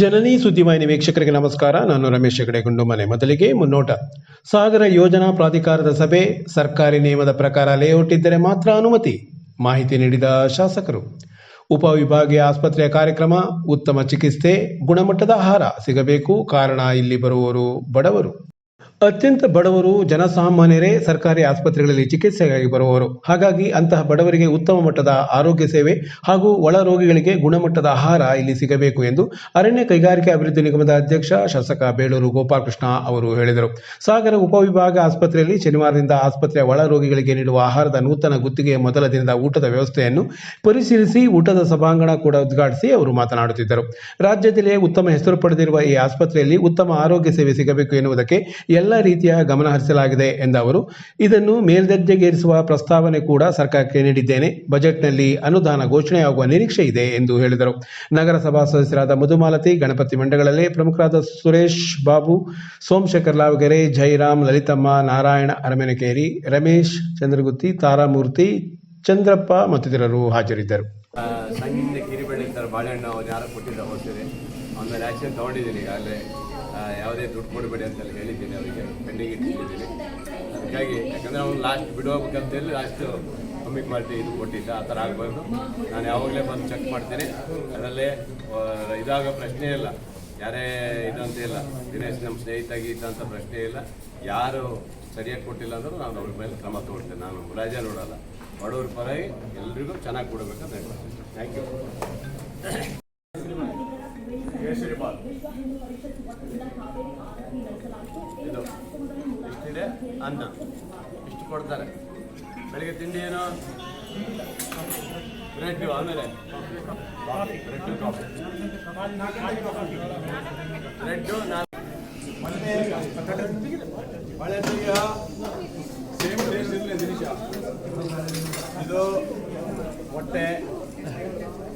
ಜನನಿ ಸುದ್ದಿವಾಹಿನಿ ವೀಕ್ಷಕರಿಗೆ ನಮಸ್ಕಾರ. ನಾನು ರಮೇಶ್ ಹೆಗಡೆ ಗುಂಡುಮನೆ ಮೊದಲಿಗೆ ಮುನ್ನೋಟ. ಸಾಗರ ಯೋಜನಾ ಪ್ರಾಧಿಕಾರದ ಸಭೆ ಸರ್ಕಾರಿ ನಿಯಮದ ಪ್ರಕಾರ ಲೇಔಟ್ ಇದ್ದರೆ ಮಾತ್ರ ಅನುಮತಿ ಮಾಹಿತಿ ನೀಡಿದ ಶಾಸಕರು. ಉಪವಿಭಾಗೀಯ ಆಸ್ಪತ್ರೆಯ ಕಾರ್ಯಕ್ರಮ, ಉತ್ತಮ ಚಿಕಿತ್ಸೆ, ಗುಣಮಟ್ಟದ ಆಹಾರ ಸಿಗಬೇಕು. ಕಾರಣ ಇಲ್ಲಿ ಬರುವವರು ಬಡವರು. ಅತ್ಯಂತ ಬಡವರು ಜನಸಾಮಾನ್ಯರೇ ಸರ್ಕಾರಿ ಆಸ್ಪತ್ರೆಗಳಲ್ಲಿ ಚಿಕಿತ್ಸೆಗಾಗಿ ಬರುವವರು. ಹಾಗಾಗಿ ಅಂತಹ ಬಡವರಿಗೆ ಉತ್ತಮ ಮಟ್ಟದ ಆರೋಗ್ಯ ಸೇವೆ ಹಾಗೂ ಒಳ ರೋಗಿಗಳಿಗೆ ಗುಣಮಟ್ಟದ ಆಹಾರ ಇಲ್ಲಿ ಸಿಗಬೇಕು ಎಂದು ಅರಣ್ಯ ಕೈಗಾರಿಕೆ ಅಭಿವೃದ್ಧಿ ನಿಗಮದ ಅಧ್ಯಕ್ಷ ಶಾಸಕ ಬೇಳೂರು ಗೋಪಾಲಕೃಷ್ಣ ಅವರು ಹೇಳಿದರು. ಸಾಗರ ಉಪವಿಭಾಗ ಆಸ್ಪತ್ರೆಯಲ್ಲಿ ಶನಿವಾರದಿಂದ ಆಸ್ಪತ್ರೆಯ ಒಳ ರೋಗಿಗಳಿಗೆ ನೀಡುವ ಆಹಾರದ ನೂತನ ಗುತ್ತಿಗೆಯ ಮೊದಲ ದಿನದ ಊಟದ ವ್ಯವಸ್ಥೆಯನ್ನು ಪರಿಶೀಲಿಸಿ ಊಟದ ಸಭಾಂಗಣ ಕೂಡ ಉದ್ಘಾಟಿಸಿ ಅವರು ಮಾತನಾಡುತ್ತಿದ್ದರು. ರಾಜ್ಯದಲ್ಲಿಯೇ ಉತ್ತಮ ಹೆಸರು ಪಡೆದಿರುವ ಈ ಆಸ್ಪತ್ರೆಯಲ್ಲಿ ಉತ್ತಮ ಆರೋಗ್ಯ ಸೇವೆ ಸಿಗಬೇಕು ಎನ್ನುವುದಕ್ಕೆ ಎಲ್ಲ ರೀತಿಯ ಗಮನ ಹರಿಸಲಾಗಿದೆ ಎಂದ ಅವರು ಇದನ್ನು ಮೇಲ್ದರ್ಜೆಗೇರಿಸುವ ಪ್ರಸ್ತಾವನೆ ಕೂಡ ಸರ್ಕಾರಕ್ಕೆ ನೀಡಿದ್ದೇನೆ. ಬಜೆಟ್ನಲ್ಲಿ ಅನುದಾನ ಘೋಷಣೆಯಾಗುವ ನಿರೀಕ್ಷೆ ಇದೆ ಎಂದು ಹೇಳಿದರು. ನಗರಸಭಾ ಸದಸ್ಯರಾದ ಮಧುಮಾಲತಿ, ಗಣಪತಿ ಮಂಡಗಳಲ್ಲಿ ಪ್ರಮುಖರಾದ ಸುರೇಶ್ ಬಾಬು, ಸೋಮಶೇಖರ್ ಲಾವಗೆರೆ, ಜೈರಾಮ್, ಲಲಿತಮ್ಮ, ನಾರಾಯಣ ಅರಮೆನಕೇರಿ, ರಮೇಶ್ ಚಂದ್ರಗುತ್ತಿ, ತಾರಾಮೂರ್ತಿ, ಚಂದ್ರಪ್ಪ ಮತ್ತಿತರರು ಹಾಜರಿದ್ದರು. ಸಂಗೀತ ಕಿರಿಬಳ್ಳಿ ಸರ್ ಬಾಳೆಹಣ್ಣು ಯಾರು ಕೊಟ್ಟಿದ್ದ ಔಷಧಿ ಆಮೇಲೆ ಆ್ಯಕ್ಷನ್ ತೊಗೊಂಡಿದ್ದೀನಿ. ಈಗಾಗಲೇ ಯಾವುದೇ ದುಡ್ಡು ಕೊಡಬೇಡಿ ಅಂತೆಲ್ಲ ಹೇಳಿದ್ದೀನಿ ಅವರಿಗೆ. ಪೆಂಡಿಂಗ್ ಇಟ್ಟಿದ್ದೀನಿ. ಅದಕ್ಕಾಗಿ, ಯಾಕಂದರೆ ಅವ್ನು ಲಾಸ್ಟ್ ಬಿಡೋಬೇಕಂತೇಳಿ ಲಾಸ್ಟು ಕಮ್ಮಿ ಮಾಡಿ ಇದು ಕೊಟ್ಟಿದ್ದ, ಆ ಥರ ಆಗಬಾರ್ದು ನಾನು ಯಾವಾಗಲೇ ಬಂದು ಚೆಕ್ ಮಾಡ್ತೀನಿ. ಅದರಲ್ಲೇ ಇದಾಗೋ ಪ್ರಶ್ನೆ ಇಲ್ಲ. ಯಾರೇ ಇದಂತ ಇಲ್ಲ. ದಿನೇಶ್ ನಮ್ಮ ಸ್ನೇಹಿತ ಗೀತ ಅಂತ ಪ್ರಶ್ನೆ ಇಲ್ಲ. ಯಾರು ಸರಿಯಾಗಿ ಕೊಟ್ಟಿಲ್ಲ ಅಂದರೂ ನಾನು ಅವ್ರ ಮೇಲೆ ಕ್ರಮ ತೊಗೊಳ್ತೇನೆ ನಾನು ರಾಜ ನೋಡಲ್ಲ. ಬಡವ್ರ ಪರವಾಗಿ ಎಲ್ರಿಗೂ ಚೆನ್ನಾಗಿ ಕೊಡಬೇಕಂತ ಹೇಳ್ತೀನಿ. ಥ್ಯಾಂಕ್ ಯು ಕೇಸರಿ ಬಾಲ್ ಇದು ಇಷ್ಟಿದೆ? ಅನ್ನ. ಇಷ್ಟು ಕೊಡ್ತಾರೆ. ಬೆಳಿಗ್ಗೆ ತಿಂಡಿ ಏನು? ಬ್ರೆಡ್ ಆಮೇಲೆ. ಬ್ರೆಡ್ ಕಾಫಿ ಬ್ರೆಡ್ಡು ಬಾಳೆ ತೆಗಿಯ ಸೇಮ್ ಟೇಸ್ಟ್ ಇರಲಿ ದಿನೇಶ ಇದು ಹೊಟ್ಟೆ ಆಮೇಲೆ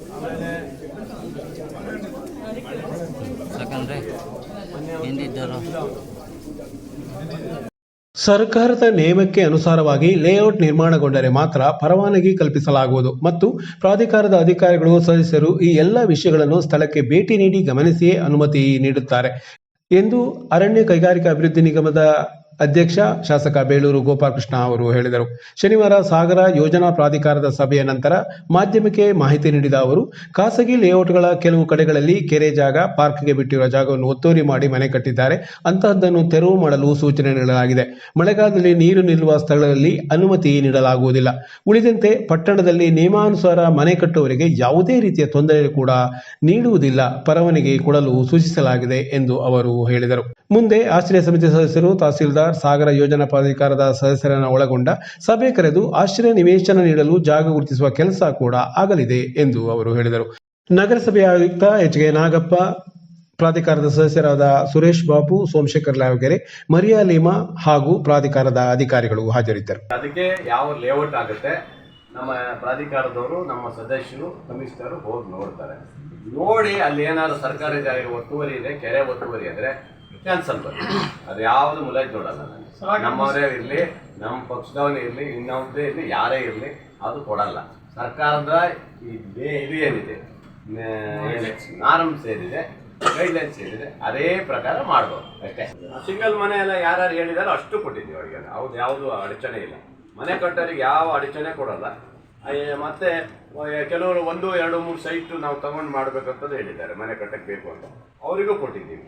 ಸರ್ಕಾರದ ನಿಯಮಕ್ಕೆ ಅನುಸಾರವಾಗಿ ಲೇಔಟ್ ನಿರ್ಮಾಣಗೊಂಡರೆ ಮಾತ್ರ ಪರವಾನಗಿ ಕಲ್ಪಿಸಲಾಗುವುದು ಮತ್ತು ಪ್ರಾಧಿಕಾರದ ಅಧಿಕಾರಿಗಳು ಸದಸ್ಯರು ಈ ಎಲ್ಲ ವಿಷಯಗಳನ್ನು ಸ್ಥಳಕ್ಕೆ ಭೇಟಿ ನೀಡಿ ಗಮನಿಸಿಯೇ ಅನುಮತಿ ನೀಡುತ್ತಾರೆ ಎಂದು ಅರಣ್ಯ ಕೈಗಾರಿಕಾ ಅಭಿವೃದ್ಧಿ ನಿಗಮದ ಅಧ್ಯಕ್ಷ ಶಾಸಕ ಬೇಳೂರು ಗೋಪಾಲಕೃಷ್ಣ ಅವರು ಹೇಳಿದರು. ಶನಿವಾರ ಸಾಗರ ಯೋಜನಾ ಪ್ರಾಧಿಕಾರದ ಸಭೆಯ ನಂತರ ಮಾಧ್ಯಮಕ್ಕೆ ಮಾಹಿತಿ ನೀಡಿದ ಅವರು, ಖಾಸಗಿ ಲೇಔಟ್ಗಳ ಕೆಲವು ಕಡೆಗಳಲ್ಲಿ ಕೆರೆ ಜಾಗ, ಪಾರ್ಕ್ಗೆ ಬಿಟ್ಟಿರುವ ಜಾಗವನ್ನು ಒತ್ತುವರಿ ಮಾಡಿ ಮನೆ ಕಟ್ಟಿದ್ದಾರೆ. ಅಂತಹದ್ದನ್ನು ತೆರವು ಮಾಡಲು ಸೂಚನೆ ನೀಡಲಾಗಿದೆ. ಮಳೆಗಾಲದಲ್ಲಿ ನೀರು ನಿಲ್ಲುವ ಸ್ಥಳಗಳಲ್ಲಿ ಅನುಮತಿ ನೀಡಲಾಗುವುದಿಲ್ಲ. ಉಳಿದಂತೆ ಪಟ್ಟಣದಲ್ಲಿ ನಿಯಮಾನುಸಾರ ಮನೆ ಕಟ್ಟುವವರಿಗೆ ಯಾವುದೇ ರೀತಿಯ ತೊಂದರೆ ಕೂಡ ನೀಡುವುದಿಲ್ಲ. ಪರವಾನಗಿ ಕೊಡಲು ಸೂಚಿಸಲಾಗಿದೆ ಎಂದು ಅವರು ಹೇಳಿದರು. ಮುಂದೆ ಆಶ್ರಯ ಸಮಿತಿ ಸದಸ್ಯರು ತಹಸೀಲ್ದಾರ್ ಸಾಗರ ಯೋಜನಾ ಪ್ರಾಧಿಕಾರದ ಸದಸ್ಯರನ್ನು ಒಳಗೊಂಡ ಸಭೆ ಕರೆದು ಆಶ್ರಯ ನಿವೇಶನ ನೀಡಲು ಜಾಗ ಗುರುತಿಸುವ ಕೆಲಸ ಕೂಡ ಆಗಲಿದೆ ಎಂದು ಅವರು ಹೇಳಿದರು. ನಗರಸಭೆ ಆಯುಕ್ತ ಎಚ್ ಕೆ ನಾಗಪ್ಪ, ಪ್ರಾಧಿಕಾರದ ಸದಸ್ಯರಾದ ಸುರೇಶ್ ಬಾಬು ಸೋಮಶೇಖರ್ ಲಾವಗೆರೆ, ಮರಿಯಾ ಲೀಮಾ ಹಾಗೂ ಪ್ರಾಧಿಕಾರದ ಅಧಿಕಾರಿಗಳು ಹಾಜರಿದ್ದರು. ಅದಕ್ಕೆ ಯಾವ ಲೇಔಟ್ ಆಗುತ್ತೆ ನಮ್ಮ ಪ್ರಾಧಿಕಾರದವರು, ನಮ್ಮ ಸದಸ್ಯರು, ಕಮಿಷನರು ಹೋಗಿ ನೋಡ್ತಾರೆ. ನೋಡಿ ಅಲ್ಲಿ ಏನಾದ್ರು ಸರ್ಕಾರಿ ಜಾಗ ಒತ್ತುವರಿ ಇದೆ, ಕೆರೆ ಒತ್ತುವರಿ ಅಂದ್ರೆ ಕ್ಯಾನ್ಸಲ್ ಬರುತ್ತೆ ಅದು ಯಾವುದು ಮುಲಾಜ್ ನೋಡಲ್ಲ ನಾನು. ನಮ್ಮವರೇ ಇರಲಿ ನಮ್ಮ ಪಕ್ಷದವನೇ ಇರಲಿ ಇನ್ನೊಬ್ಬರೇ ಇರಲಿ ಯಾರೇ ಇರಲಿ ಅದು ಕೊಡಲ್ಲ. ಸರ್ಕಾರದ ಇದೇ ಇದು ಏನಿದೆ? ನಾರ್ಮ್ಸ್ ಏನಿದೆ? ಗೈಡ್ಲೈನ್ಸ್ ಸೇರಿದೆ ಅದೇ ಪ್ರಕಾರ ಮಾಡ್ಬೋದು. ಅಷ್ಟೇ. ಸಿಂಗಲ್ ಮನೆ ಎಲ್ಲ ಯಾರ್ಯಾರು ಹೇಳಿದಾರೋ ಅಷ್ಟು ಕೊಟ್ಟಿದ್ದೀವಿ ಅವರಿಗೆ. ಅವ್ರು ಯಾವುದು ಅಡಚಣೆ ಇಲ್ಲ. ಮನೆ ಕಟ್ಟೋರಿಗೆ ಯಾವ ಅಡಚಣೆ ಕೊಡಲ್ಲ. ಮತ್ತೆ ಕೆಲವರು ಒಂದು ಎರಡು ಮೂರು ಸೈಟ್ ನಾವು ತಗೊಂಡು ಮಾಡ್ಬೇಕಂತದ್ದು ಹೇಳಿದ್ದಾರೆ. ಮನೆ ಕಟ್ಟಕ್ಕೆ ಬೇಕು ಅಂತ. ಅವರಿಗೂ ಕೊಟ್ಟಿದ್ದೀವಿ.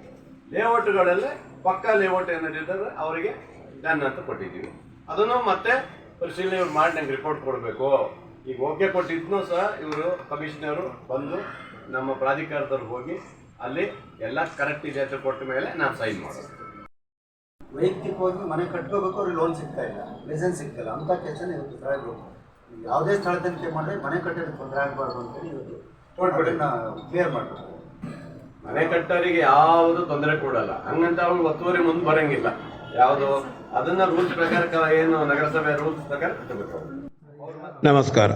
ಲೇಔಟ್ಗಳಲ್ಲೇ ಪಕ್ಕ ಲೇಔಟ್ ಏನಿದ್ದಾರೆ ಅವರಿಗೆ ಡನ್ ಅಂತ ಕೊಟ್ಟಿದ್ದೀವಿ. ಅದನ್ನು ಮತ್ತೆ ಪರಿಶೀಲನೆ ಇವ್ರು ಮಾಡಿ ನಂಗೆ ರಿಪೋರ್ಟ್ ಕೊಡಬೇಕು. ಈಗ ಓಕೆ ಕೊಟ್ಟಿದ್ನೂ ಸಹ ಇವರು ಕಮಿಷನರು ಬಂದು ನಮ್ಮ ಪ್ರಾಧಿಕಾರದವ್ರು ಹೋಗಿ ಅಲ್ಲಿ ಎಲ್ಲ ಕರೆಕ್ಟ್ ಇದೆ ಅಂತ ಕೊಟ್ಟ ಮೇಲೆ ನಾನು ಸೈನ್ ಮಾಡೋದು. ವೈಯಕ್ತಿಕವಾಗಿ ಮನೆ ಕಟ್ಕೋಬೇಕು ಅವ್ರಿಗೆ ಲೋನ್ ಸಿಗ್ತಾ ಇಲ್ಲ. ಲೈಸೆನ್ಸ್ ಸಿಗ್ತಾ ಅಂತ ಕೆಲಸನ ಇವತ್ತು ಸಾಹೇಬರು ಯಾವುದೇ ಸ್ಥಳ ತನಿಖೆ ಮಾಡಿದ್ರೆ ಮನೆ ಕಟ್ಟೋದಕ್ಕೆ ತೊಂದರೆ ಆಗಬಾರ್ದು ಅಂತೇಳಿ ಇವತ್ತು. ಕ್ಲಿಯರ್ ಮಾಡಬೇಕು ಮನೆ ಕಟ್ಟೋರಿಗೆ ಯಾವುದು ತೊಂದರೆ ಕೊಡಲ್ಲ. ಹಂಗಂತ ಅವ್ರು ಒತ್ತುವರಿ ಮುಂದೆ ಬರಂಗಿಲ್ಲ. ಯಾವುದು? ಅದನ್ನ ರೂಲ್ಸ್ ಪ್ರಕಾರ ಏನು ನಗರಸಭೆ ರೂಲ್ಸ್ ಪ್ರಕಾರ ನಮಸ್ಕಾರ.